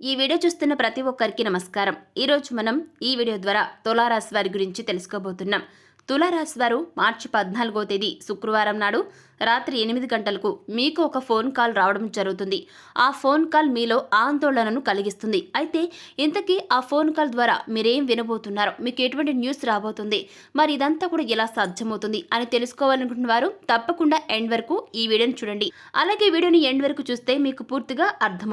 ఈ వీడియో చూస్తున్న ప్రతి ఒక్కరికి నమస్కారం. ఈరోజు మనం ఈ వీడియో ద్వారా తులారాశి వారి గురించి తెలుసుకోబోతున్నాం. తులారాశి వారు మార్చి పద్నాలుగో తేదీ శుక్రవారం నాడు రాత్రి ఎనిమిది గంటలకు మీకు ఒక ఫోన్ కాల్ రావడం జరుగుతుంది. ఆ ఫోన్ కాల్ మీలో ఆందోళనను కలిగిస్తుంది. అయితే ఇంతకీ ఆ ఫోన్ కాల్ ద్వారా మీరేం వినబోతున్నారు మీకు ఎటువంటి న్యూస్ రాబోతుంది మరి ఇదంతా కూడా ఎలా సాధ్యమవుతుంది అని తెలుసుకోవాలనుకుంటున్న వారు తప్పకుండా ఎండ్ వరకు ఈ వీడియోని చూడండి. అలాగే వీడియోని ఎండ్ వరకు చూస్తే మీకు పూర్తిగా అర్థం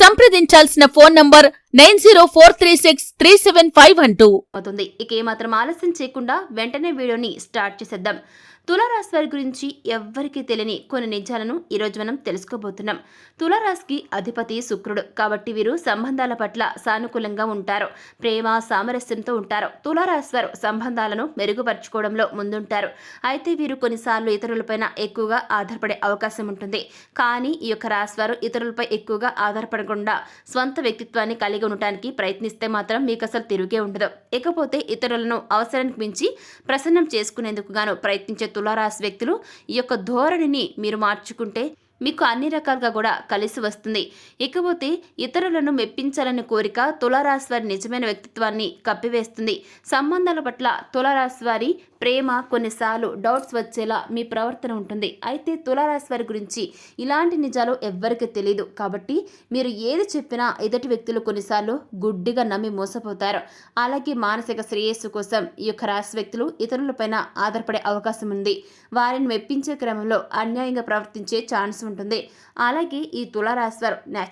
సంప్రదించాల్సిన phone number nine zero four three six three seven five one two. అవుతుంది. ఇక ఏమాత్రం ఆలస్యం చేయకుండా వెంటనే వీడియోని స్టార్ట్ చేసేద్దాం. తులారాశి వారి గురించి ఎవ్వరికీ తెలియని కొన్ని నిజాలను ఈరోజు మనం తెలుసుకోబోతున్నాం. తులారాశికి అధిపతి శుక్రుడు. కాబట్టి వీరు సంబంధాల పట్ల సానుకూలంగా ఉంటారు. ప్రేమ సామరస్యంతో ఉంటారు. తులారాశి వారు సంబంధాలను మెరుగుపరుచుకోవడంలో ముందుంటారు. అయితే వీరు కొన్నిసార్లు ఇతరులపైన ఎక్కువగా ఆధారపడే అవకాశం ఉంటుంది. కానీ ఈ యొక్క రాశి వారు ఇతరులపై ఎక్కువగా ఆధారపడకుండా స్వంత వ్యక్తిత్వాన్ని కలిగి ఉండటానికి ప్రయత్నిస్తే మాత్రం మీకు అసలు తిరిగే ఉండదు. ఇకపోతే ఇతరులను అవసరానికి మించి ప్రసన్నం చేసుకునేందుకు గాను ప్రయత్నించే తులారాశి వ్యక్తులు ఈ యొక్క ధోరణిని మీరు మార్చుకుంటే మీకు అన్ని రకాలుగా కూడా కలిసి వస్తుంది. ఇకపోతే ఇతరులను మెప్పించాలనే కోరిక తులారాశి వారి నిజమైన వ్యక్తిత్వాన్ని కప్పివేస్తుంది. సంబంధాల పట్ల తులారాశి వారి ప్రేమ కొన్నిసార్లు డౌట్స్ వచ్చేలా మీ ప్రవర్తన ఉంటుంది. అయితే తులారాశి వారి గురించి ఇలాంటి నిజాలు ఎవ్వరికి తెలియదు కాబట్టి మీరు ఏది చెప్పినా ఎదుటి వ్యక్తులు కొన్నిసార్లు గుడ్డిగా నమ్మి మోసపోతారు. అలాగే మానసిక శ్రేయస్సు కోసం ఈ యొక్క రాశి వ్యక్తులు ఇతరులపైన ఆధారపడే అవకాశం ఉంది. వారిని మెప్పించే క్రమంలో అన్యాయంగా ప్రవర్తించే ఛాన్స్ ఉంటుంది ఉంటుంది. అలాగే ఈ తులారాశి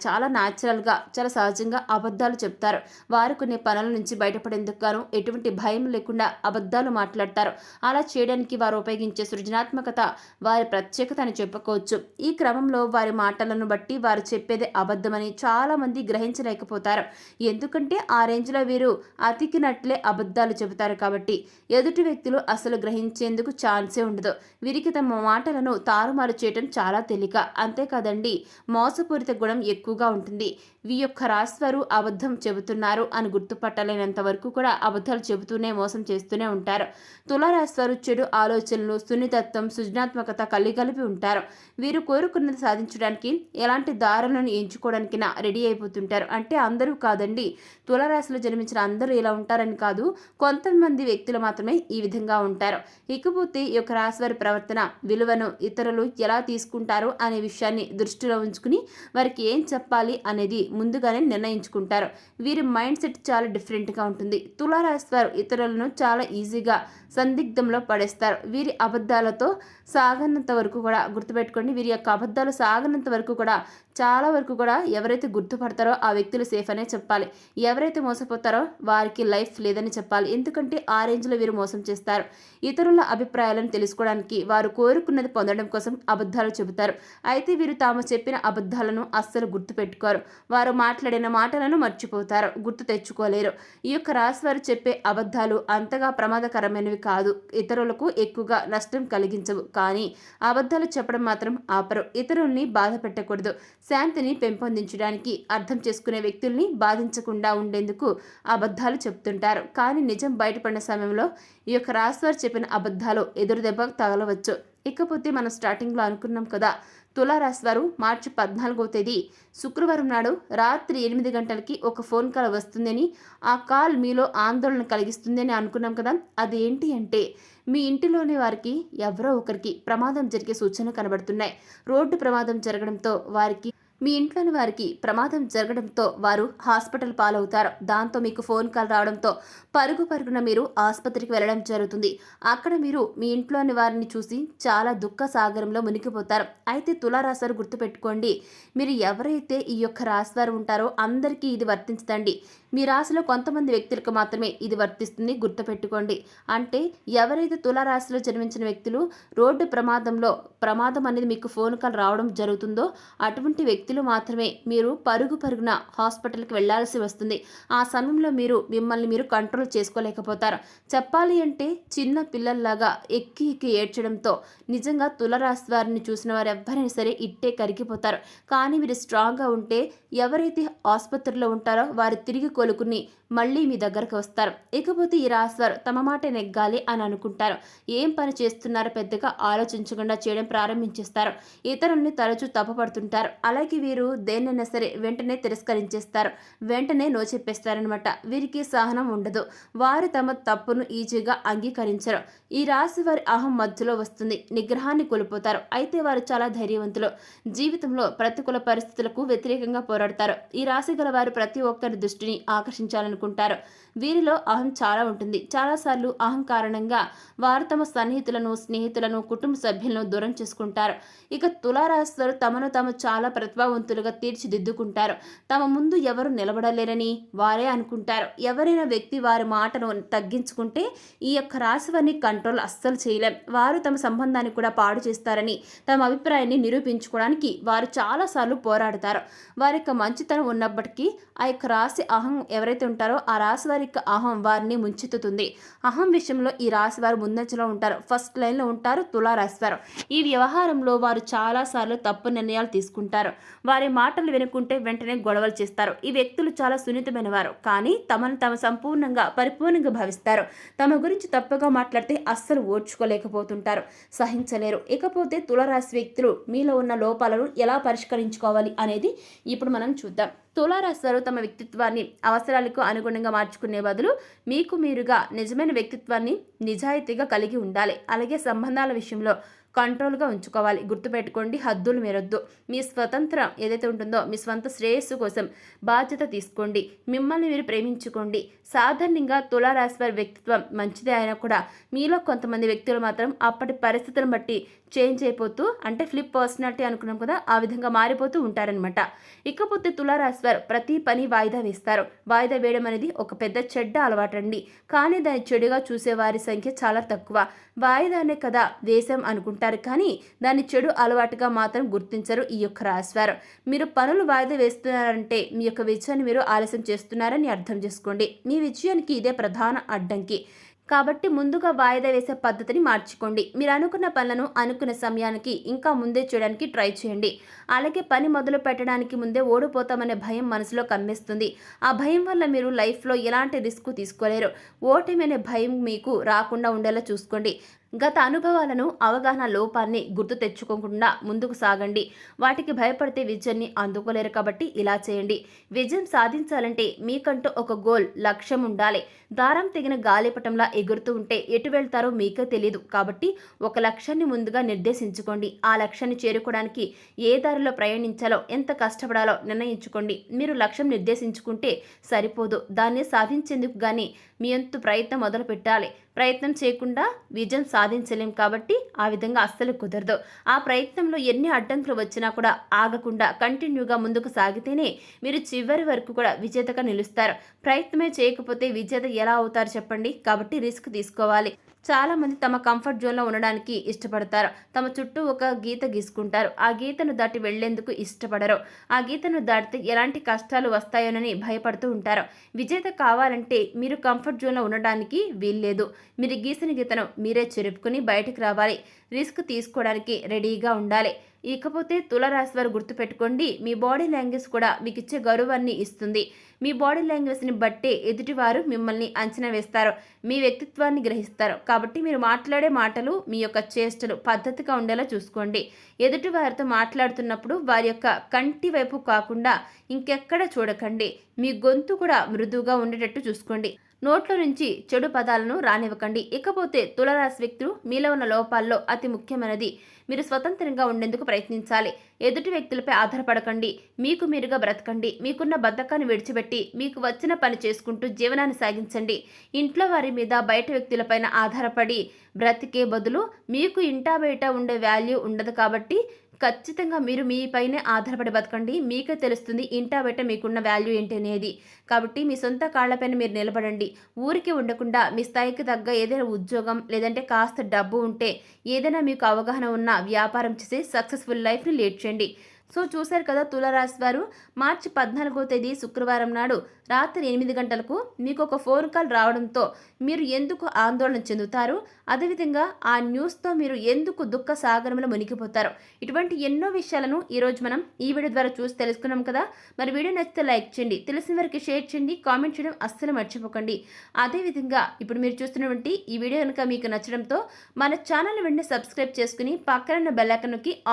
చాలా న్యాచురల్గా చాలా సహజంగా అబద్ధాలు చెప్తారు. వారు కొన్ని పనుల నుంచి బయటపడేందుకు గాను ఎటువంటి భయం లేకుండా అబద్ధాలు మాట్లాడతారు. అలా చేయడానికి వారు ఉపయోగించే సృజనాత్మకత వారి ప్రత్యేకత అని చెప్పుకోవచ్చు. ఈ క్రమంలో వారి మాటలను బట్టి వారు చెప్పేది అబద్ధమని చాలామంది గ్రహించలేకపోతారు. ఎందుకంటే ఆ రేంజ్లో వీరు అతికినట్లే అబద్ధాలు చెబుతారు కాబట్టి ఎదుటి వ్యక్తులు అసలు గ్రహించేందుకు ఛాన్సే ఉండదు. వీరికి తమ మాటలను తారుమారు చేయటం చాలా తేలిక. అంతేకాదండి మోసపూరిత గుణం ఎక్కువగా ఉంటుంది. వీ యొక్క రాశివారు అబద్ధం చెబుతున్నారు అని గుర్తుపట్టలేనంత వరకు కూడా అబద్ధాలు చెబుతూనే మోసం చేస్తూనే ఉంటారు. తులారాశివారు చెడు ఆలోచనలు సున్నితత్వం సృజనాత్మకత కలిగలిపి ఉంటారు. వీరు కోరుకున్నది సాధించడానికి ఎలాంటి దారులను ఎంచుకోవడానికి రెడీ అయిపోతుంటారు. అంటే అందరూ కాదండి. తులారాశిలో జన్మించిన అందరూ ఇలా ఉంటారని కాదు. కొంతమంది వ్యక్తులు మాత్రమే ఈ విధంగా ఉంటారు. ఇకపోతే ఈ యొక్క రాశివారి ప్రవర్తన విలువను ఇతరులు ఎలా తీసుకుంటారు అని అనే విషయాన్ని దృష్టిలో ఉంచుకుని వారికి ఏం చెప్పాలి అనేది ముందుగానే నిర్ణయించుకుంటారు. వీరి మైండ్ సెట్ చాలా డిఫరెంట్గా ఉంటుంది. తులారాశి వారు ఇతరులను చాలా ఈజీగా సందిగ్ధంలో పడేస్తారు. వీరి అబద్ధాలతో సాగనంత వరకు కూడా గుర్తుపెట్టుకోండి. వీరి యొక్క అబద్ధాలు సాగనంత వరకు కూడా చాలా వరకు కూడా ఎవరైతే గుర్తుపడతారో ఆ వ్యక్తులు సేఫ్ అనే చెప్పాలి. ఎవరైతే మోసపోతారో వారికి లైఫ్ లేదని చెప్పాలి. ఎందుకంటే ఆ రేంజ్లో వీరు మోసం చేస్తారు. ఇతరుల అభిప్రాయాలను తెలుసుకోవడానికి వారు కోరుకున్నది పొందడం కోసం అబద్ధాలు చెబుతారు. అయితే వీరు తాము చెప్పిన అబద్ధాలను అస్సలు గుర్తుపెట్టుకోరు. వారు మాట్లాడిన మాటలను మర్చిపోతారు. గుర్తు తెచ్చుకోలేరు. ఈ యొక్క రాశి వారు చెప్పే అబద్ధాలు అంతగా ప్రమాదకరమైనవి కాదు. ఇతరులకు ఎక్కువగా నష్టం కలిగించవు. కానీ అబద్ధాలు చెప్పడం మాత్రం ఆపరు. ఇతరుల్ని బాధ పెట్టకూడదు. శాంతిని పెంపొందించడానికి అర్థం చేసుకునే వ్యక్తుల్ని బాధించకుండా ఉండేందుకు అబద్ధాలు చెప్తుంటారు. కానీ నిజం బయటపడిన సమయంలో ఈ యొక్క రాశివారు చెప్పిన అబద్ధాలు ఎదురుదెబ్బ తగలవచ్చు. ఇకపోతే మనం స్టార్టింగ్లో అనుకున్నాం కదా తులారాశి వారు మార్చి పద్నాలుగో తేదీ. శుక్రవారం నాడు రాత్రి ఎనిమిది గంటలకి ఒక ఫోన్ కాల్ వస్తుందని ఆ కాల్ మీలో ఆందోళన కలిగిస్తుందని అనుకున్నాం కదా అదేంటి అంటే మీ ఇంటిలోని వారికి ఎవరో ఒకరికి ప్రమాదం జరిగే సూచనలు కనబడుతున్నాయి. రోడ్డు ప్రమాదం జరగడంతో వారికి మీ ఇంట్లోని వారికి ప్రమాదం జరగడంతో వారు హాస్పిటల్ పాలవుతారు. దాంతో మీకు ఫోన్ కాల్ రావడంతో పరుగు పరుగున మీరు ఆసుపత్రికి వెళ్ళడం జరుగుతుంది. అక్కడ మీరు మీ ఇంట్లోని వారిని చూసి చాలా దుఃఖ సాగరంలో మునిగిపోతారు. అయితే తులారాశారు గుర్తుపెట్టుకోండి మీరు ఎవరైతే ఈ యొక్క రాశివారు ఉంటారో అందరికీ ఇది వర్తించదండి. మీ రాశిలో కొంతమంది వ్యక్తులకు మాత్రమే ఇది వర్తిస్తుంది గుర్తుపెట్టుకోండి. అంటే ఎవరైతే తులారాశిలో జన్మించిన వ్యక్తులు రోడ్డు ప్రమాదంలో ప్రమాదం అనేది మీకు ఫోన్ కాల్ రావడం జరుగుతుందో అటువంటి వ్యక్తులు మాత్రమే మీరు పరుగు పరుగున హాస్పిటల్కి వెళ్ళాల్సి వస్తుంది. ఆ సమయంలో మీరు మిమ్మల్ని మీరు కంట్రోల్ చేసుకోలేకపోతారు. చెప్పాలి అంటే చిన్న పిల్లల్లాగా ఎక్కి ఎక్కి ఏడ్చడంతో నిజంగా తులరాశి వారిని చూసిన వారు ఎవరైనా సరే ఇట్టే కరిగిపోతారు. కానీ మీరు స్ట్రాంగ్గా ఉంటే ఎవరైతే ఆసుపత్రిలో ఉంటారో వారు తిరిగి కోలుకుని మళ్ళీ మీ దగ్గరకు వస్తారు. ఇకపోతే ఈ రాశివారు తమ మాట నెగ్గాలి అని అనుకుంటారు. ఏం పని చేస్తున్నారో పెద్దగా ఆలోచించకుండా చేయడం ప్రారంభించేస్తారు. ఇతరుల్ని తరచూ తప్పుపడుతుంటారు. అలాగే వీరు దేన్నైనా సరే వెంటనే తిరస్కరించేస్తారు. వెంటనే నో చెప్పేస్తారనమాట వీరికి సహనం ఉండదు. వారు తమ తప్పును ఈజీగా అంగీకరించరు. ఈ రాశి వారి అహం మధ్యలో వస్తుంది. నిగ్రహాన్ని కోల్పోతారు. అయితే వారు చాలా ధైర్యవంతులు. జీవితంలో ప్రతికూల పరిస్థితులకు వ్యతిరేకంగా పోరాడతారు. ఈ రాశి గల వారు ప్రతి ఒక్కరి దృష్టిని ఆకర్షించాలనుకుంటారు. వీరిలో అహం చాలా ఉంటుంది. చాలాసార్లు అహం కారణంగా వారు తమ సన్నిహితులను స్నేహితులను కుటుంబ సభ్యులను దూరం చేసుకుంటారు. ఇక తులారాశి తమను తాము చాలా ప్రతిభావంతులుగా తీర్చిదిద్దుకుంటారు. తమ ముందు ఎవరు నిలబడలేరని వారే అనుకుంటారు. ఎవరైనా వ్యక్తి వారి మాటను తగ్గించుకుంటే ఈ యొక్క రాశి వారిని కంట్రోల్ అస్సలు చేయలేం. వారు తమ సంబంధాన్ని కూడా పాడు చేస్తారని తమ అభిప్రాయాన్ని నిరూపించుకోవడానికి వారు చాలాసార్లు పోరాడతారు. వారి యొక్క మంచితనం ఉన్నప్పటికీ ఆ యొక్క రాశి అహం ఎవరైతే ఉంటారో ఆ రాశి వారి యొక్క అహం వారిని ముంచెత్తుతుంది. అహం విషయంలో ఈ రాశి వారు ముందంజలో ఉంటారు. ఫస్ట్ లైన్లో ఉంటారు తులా రాశి వారు ఈ వ్యవహారంలో వారు చాలాసార్లు తప్పు నిర్ణయాలు తీసుకుంటారు. వారి మాటలు వినుకుంటే వెంటనే గొడవలు చేస్తారు. ఈ వ్యక్తులు చాలా సున్నితమైన వారు కానీ తమను తమ సంపూర్ణంగా పరిపూర్ణంగా భావిస్తారు. తమ గురించి తప్పుగా మాట్లాడితే అస్సలు ఓర్చుకోలేకపోతుంటారు. సహించలేరు. ఇకపోతే తులరాశి వ్యక్తులు మీలో ఉన్న లోపాలను ఎలా పరిష్కరించుకోవాలి అనేది ఇప్పుడు మనం చూద్దాం. తులారాశి వారు తమ వ్యక్తిత్వాన్ని అవసరాలకు అనుగుణంగా మార్చుకునే బదులు మీకు మీరుగా నిజమైన వ్యక్తిత్వాన్ని నిజాయితీగా కలిగి ఉండాలి. అలాగే సంబంధాల విషయంలో కంట్రోల్గా ఉంచుకోవాలి. గుర్తుపెట్టుకోండి హద్దులు మీరొద్దు. మీ స్వతంత్రం ఏదైతే ఉంటుందో మీ స్వంత శ్రేయస్సు కోసం బాధ్యత తీసుకోండి. మిమ్మల్ని మీరు ప్రేమించుకోండి. సాధారణంగా తులారాశి వారి వ్యక్తిత్వం మంచిదే అయినా కూడా మీలో కొంతమంది వ్యక్తులు మాత్రం అప్పటి పరిస్థితులను బట్టి చేంజ్ అయిపోతూ అంటే ఫ్లిప్ పర్సనాలిటీ అనుకున్నాం కదా ఆ విధంగా మారిపోతూ ఉంటారనమాట ఇకపోతే తులారాశి వారు ప్రతి పని వాయిదా వేస్తారు. వాయిదా వేయడం అనేది ఒక పెద్ద చెడ్డ అలవాటండి. కానీ దాన్ని చెడుగా చూసే వారి సంఖ్య చాలా తక్కువ. వాయిదానే కదా వేషం అనుకుంటారు. కానీ దాన్ని చెడు అలవాటుగా మాత్రం గుర్తించరు ఈ యొక్క రాశివారు. మీరు పనులు వాయిదా వేస్తున్నారంటే మీ యొక్క విజయాన్ని మీరు ఆలస్యం చేస్తున్నారని అర్థం చేసుకోండి. మీ విజయానికి ఇదే ప్రధాన అడ్డంకి. కాబట్టి ముందుగా వాయిదా వేసే పద్ధతిని మార్చుకోండి. మీరు అనుకున్న పనులను అనుకున్న సమయానికి ఇంకా ముందే చేయడానికి ట్రై చేయండి. అలాగే పని మొదలు పెట్టడానికి ముందే ఓడిపోతామనే భయం మనసులో కమ్మేస్తుంది. ఆ భయం వల్ల మీరు లైఫ్లో ఎలాంటి రిస్క్ తీసుకోలేరు. ఓటమి అనే భయం మీకు రాకుండా ఉండేలా చూసుకోండి. గత అనుభవాలను అవగాహన లోపాన్ని గుర్తు తెచ్చుకోకుండా ముందుకు సాగండి. వాటికి భయపడితే విజయాన్ని అందుకోలేరు కాబట్టి ఇలా చేయండి. విజయం సాధించాలంటే మీకంటూ ఒక గోల్ లక్ష్యం ఉండాలి. దారం తెగిన గాలిపటంలా ఎగురుతూ ఉంటే ఎటు వెళ్తారో మీకే తెలియదు కాబట్టి ఒక లక్ష్యాన్ని ముందుగా నిర్దేశించుకోండి. ఆ లక్ష్యాన్ని చేరుకోవడానికి ఏ దారిలో ప్రయాణించాలో ఎంత కష్టపడాలో నిర్ణయించుకోండి. మీరు లక్ష్యం నిర్దేశించుకుంటే సరిపోదు. దాన్ని సాధించేందుకు గాని మీ అంతు ప్రయత్నం మొదలు పెట్టాలి ప్రయత్నం చేయకుండా విజయం సాధించలేం కాబట్టి ఆ విధంగా అస్సలు కుదరదు. ఆ ప్రయత్నంలో ఎన్ని అడ్డంకులు వచ్చినా కూడా ఆగకుండా కంటిన్యూగా ముందుకు సాగితేనే మీరు చివరి వరకు కూడా విజేతగా నిలుస్తారు. ప్రయత్నమే చేయకపోతే విజేత ఎలా అవుతారు చెప్పండి? కాబట్టి రిస్క్ తీసుకోవాలి. చాలామంది తమ కంఫర్ట్ జోన్లో ఉండడానికి ఇష్టపడతారు. తమ చుట్టూ ఒక గీత గీసుకుంటారు. ఆ గీతను దాటి వెళ్ళేందుకు ఇష్టపడరు. ఆ గీతను దాటితే ఎలాంటి కష్టాలు వస్తాయోనని భయపడుతూ ఉంటారు. విజేత కావాలంటే మీరు కంఫర్ట్ జోన్లో ఉండడానికి వీల్లేదు. మీరు గీసిన గీతను మీరే చెరుపుకుని బయటకు రావాలి. రిస్క్ తీసుకోవడానికి రెడీగా ఉండాలి. ఇకపోతే తులరాశి వారు గుర్తుపెట్టుకోండి మీ బాడీ లాంగ్వేజ్ కూడా మీకు ఇచ్చే గౌరవాన్ని ఇస్తుంది. మీ బాడీ లాంగ్వేజ్ని బట్టే ఎదుటివారు మిమ్మల్ని అంచనా వేస్తారు మీ వ్యక్తిత్వాన్ని గ్రహిస్తారు. కాబట్టి మీరు మాట్లాడే మాటలు మీ యొక్క చేష్టలు పద్ధతిగా ఉండేలా చూసుకోండి. ఎదుటి వారితో మాట్లాడుతున్నప్పుడు వారి యొక్క కంటి వైపు కాకుండా ఇంకెక్కడ చూడకండి. మీ గొంతు కూడా మృదువుగా ఉండేటట్టు చూసుకోండి. నోట్లో నుంచి చెడు పదాలను రానివ్వకండి. ఇకపోతే తులరాశి వ్యక్తులు మీలో ఉన్న లోపాల్లో అతి ముఖ్యమైనది. మీరు స్వతంత్రంగా ఉండేందుకు ప్రయత్నించాలి. ఎదుటి వ్యక్తులపై ఆధారపడకండి. మీకు మీరుగా బ్రతకండి. మీకున్న బద్ధకాన్ని విడిచిపెట్టి మీకు వచ్చిన పని చేసుకుంటూ జీవనాన్ని సాగించండి. ఇంట్లో వారి మీద బయట వ్యక్తులపైన ఆధారపడి బ్రతికే బదులు మీకు ఇంటా బయట ఉండే వాల్యూ ఉండదు కాబట్టి ఖచ్చితంగా మీరు మీ పైనే ఆధారపడి బతకండి. మీకే తెలుస్తుంది ఇంటా బయట మీకున్న వాల్యూ ఏంటి అనేది కాబట్టి మీ సొంత కాళ్ళపైన మీరు నిలబడండి. ఊరికి ఉండకుండా మీ స్థాయికి తగ్గ ఏదైనా ఉద్యోగం లేదంటే కాస్త డబ్బు ఉంటే ఏదైనా మీకు అవగాహన ఉన్న వ్యాపారం చేసి సక్సెస్ఫుల్ లైఫ్ని లీడ్ చేయండి. సో చూశారు కదా తులారాశి వారు మార్చి పద్నాలుగో తేదీ శుక్రవారం నాడు రాత్రి ఎనిమిది గంటలకు మీకు ఒక ఫోన్ కాల్ రావడంతో మీరు ఎందుకు ఆందోళన చెందుతారు? అదేవిధంగా ఆ న్యూస్తో మీరు ఎందుకు దుఃఖ సాగరంలో మునిగిపోతారు? ఇటువంటి ఎన్నో విషయాలను ఈరోజు మనం ఈ వీడియో ద్వారా చూసి తెలుసుకున్నాం కదా. మరి వీడియో నచ్చితే లైక్ చేయండి తెలిసిన వారికి షేర్ చేయండి కామెంట్ చేయడం అస్సలు మర్చిపోకండి. అదేవిధంగా ఇప్పుడు మీరు చూస్తున్నటువంటి ఈ వీడియో కనుక మీకు నచ్చడంతో మన ఛానల్ వెంటనే సబ్స్క్రైబ్ చేసుకుని పక్కన ఉన్న బెల్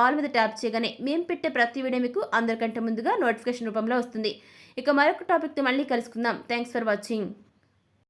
ఆల్ మీద ట్యాప్ చేయగానే మేము పెట్టే ప్రతి వీడియో మీకు అందరికంటే ముందుగా నోటిఫికేషన్ రూపంలో వస్తుంది. ఇక మరొక టాపిక్తో మళ్ళీ కలుసుకుందాం. Thanks for watching